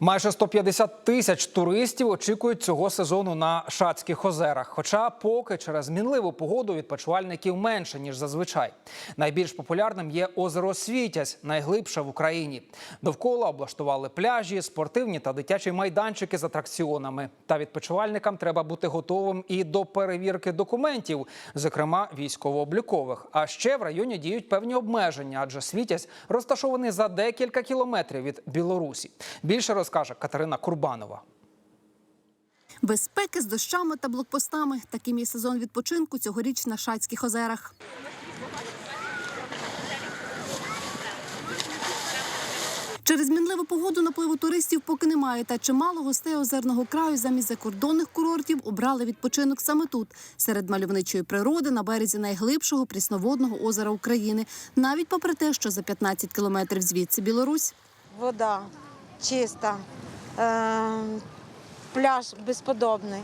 Майже 150 тисяч туристів очікують цього сезону на Шацьких озерах. Хоча поки через мінливу погоду відпочивальників менше ніж зазвичай. Найбільш популярним є озеро Світязь, найглибше в Україні. Довкола облаштували пляжі, спортивні та дитячі майданчики з атракціонами. Та відпочивальникам треба бути готовим і до перевірки документів, зокрема військово-облікових. А ще в районі діють певні обмеження, адже Світязь розташований за декілька кілометрів від Білорусі. Більше розкаже Катерина Курбанова. Безпеки з дощами та блокпостами. Таким є сезон відпочинку цьогоріч на Шацьких озерах. Через мінливу погоду напливу туристів поки немає, та чимало гостей озерного краю замість закордонних курортів обрали відпочинок саме тут, серед мальовничої природи на березі найглибшого прісноводного озера України, навіть попри те, що за 15 кілометрів звідси Білорусь. вода чиста, е, пляж безподобний.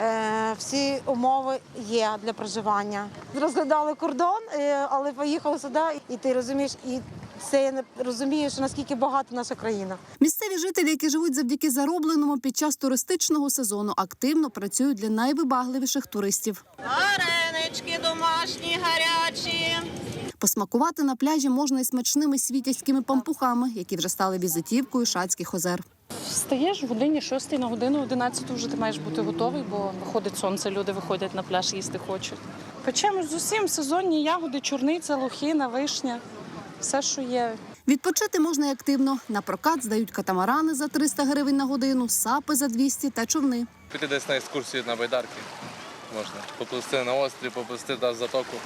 Е, всі умови є для проживання. Розглядали кордон, е, але поїхали сюди, і ти розумієш, і це я не розумію, що наскільки багата наша країна. Місцеві жителі, які живуть завдяки заробленому під час туристичного сезону, активно працюють для найвибагливіших туристів. Варенички домашні, гарячі. Посмакувати на пляжі можна і смачними світязькими пампухами, які вже стали візитівкою шацьких озер. Встаєш в годині 6 на годину 11 вже ти маєш бути готовий, бо виходить сонце, люди виходять на пляж, їсти хочуть. Печемо з усім сезонні ягоди, чорниця, лохина, вишня, все, що є. Відпочити можна і активно. На прокат здають катамарани за 300 гривень на годину, сапи за 200 та човни. Піти десь на екскурсію на байдарки можна. Поплисти на острів, поплисти в затоку.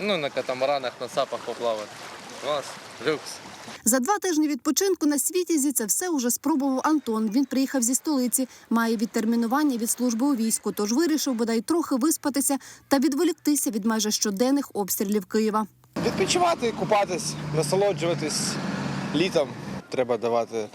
Ну, на катамаранах, на сапах поплавати. Клас, люкс. За два тижні відпочинку на світязі це все уже спробував Антон. Він приїхав зі столиці, має відтермінування від служби у війську, тож вирішив бодай трохи виспатися та відволіктися від майже щоденних обстрілів Києва. Відпочивати, купатись, насолоджуватись літом. Треба давати,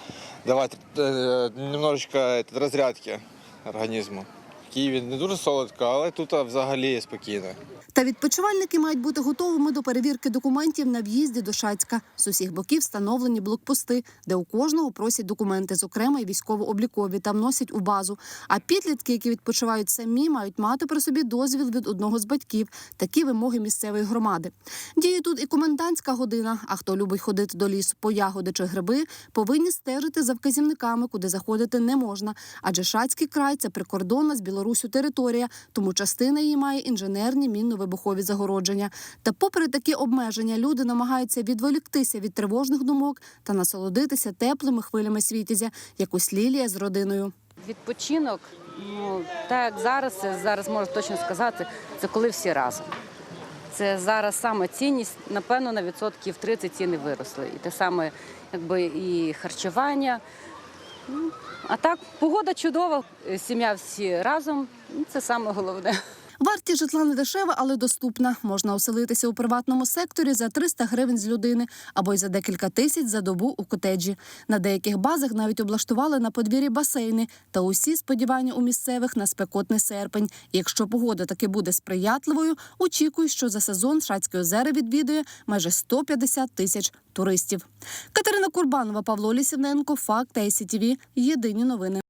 давати е, немножечко розрядки організму. В Києві не дуже солодко, але тут взагалі спокійно. Та відпочивальники мають бути готовими до перевірки документів на в'їзді до Шацька. З усіх боків встановлені блокпости, де у кожного просять документи, зокрема й військово-облікові, та вносять у базу. А підлітки, які відпочивають самі, мають мати при собі дозвіл від одного з батьків. Такі вимоги місцевої громади. Діє тут і комендантська година. А хто любить ходити до лісу по ягоди чи гриби, повинні стежити за вказівниками, куди заходити не можна. Адже Шацький край це прикордонна з Білорусю територія, тому частина її має інженерні мінно-вибухові загородження. Та, попри такі обмеження, люди намагаються відволіктися від тривожних думок та насолодитися теплими хвилями світязя, як ось Лілія з родиною. Відпочинок, ну так зараз, зараз можу точно сказати, це коли всі разом. Це зараз саме цінність, напевно, на відсотків 30 ціни виросли. І те саме, якби і харчування. Ну, А так, погода чудова, сім'я всі разом. Ну, Це саме головне. Вартість житла не дешева, але доступна. Можна оселитися у приватному секторі за 300 гривень з людини або й за декілька тисяч за добу у котеджі. На деяких базах навіть облаштували на подвір'ї басейни. Та усі сподівання у місцевих на спекотний серпень. Якщо погода таки буде сприятливою, очікують, що за сезон Шацьке озера відвідує майже 150 тисяч туристів. Катерина Курбанова, Павло Лісівненко, Факт АСІТІВІ. Єдині новини.